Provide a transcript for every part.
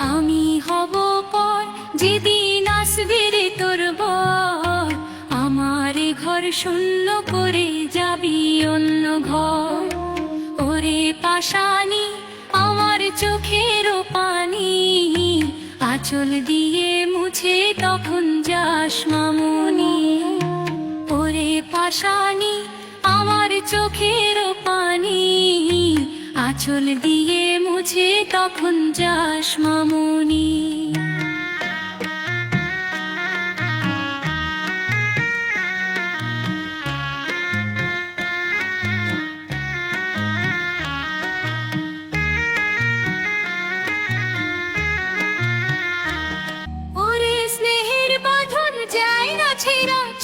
আমি হব পর যেদিন আসবে রে তোর বর। আমার ঘর শূন্য করে যাবি অন্য ঘর। ওরে পাশানি আমার চোখের পানি। আঁচল দিয়ে মুছে তখন যাস মামনি। ওরে পাশানি আমার চোখের আঁচল দিয়ে মুছে তখন যাস মামনি।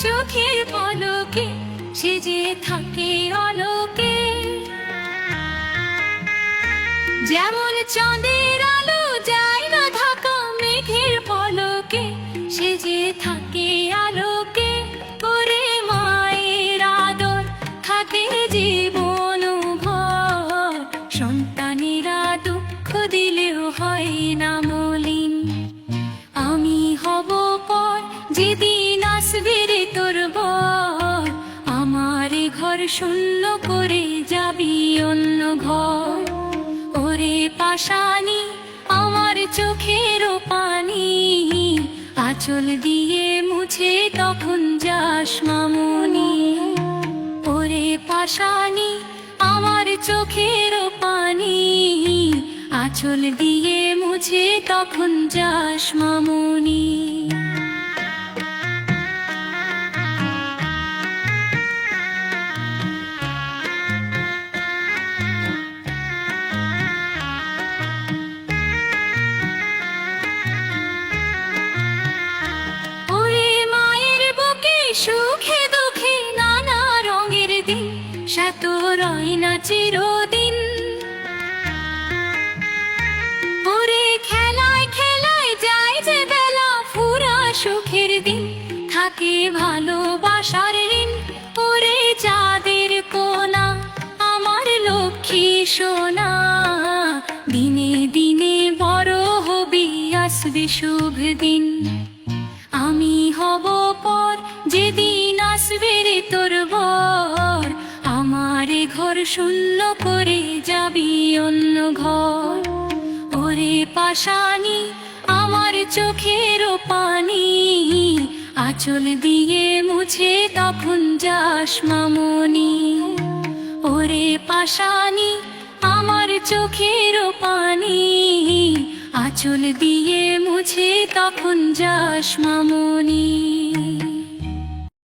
চোখের পলকে সে যে থাকে অলোকে যেমন চাঁদের আলো যায় না ঢাকা মেঘের পলকে, সে যে থাকে আলোকে করে মায়ের আদর, থাকে জীবন ভর সন্তানেরা দুঃখ দিলেও হয় না মলিন। আমি হব পর যেদিন আসবে রে তোর আমার ঘর শূন্য করে যাবি অন্য ঘর। ওরে পাশানি, আমার চোখের পানি। আঁচল দিয়ে মুছে তখন যাস মামনি। ওরে পাশানি, আমার চোখের পানি। আঁচল দিয়ে মুছে তখন যাস মামনি। সাত রয় না চিরদিন। ওরে খেলায় খেলায় যায় যে বেলা, ফুরা সুখের দিন। থাকে ভালোবাসার ঋণ। ওরে কোনা, আমার লক্ষ্মী সোনা। দিনে দিনে বড় হবি, আসবে শুভ দিন। আমি হব পর, যেদিন আসবে রে তোর ঘর শূন্য করে যাবি অন্য ঘর। ওরে পাশানি আমার চোখের পানি, আঁচল দিয়ে মুছে তখন যাস মামনি। ওরে পাশানি আমার চোখের পানি, আঁচল দিয়ে মুছে তখন যাস মামনি।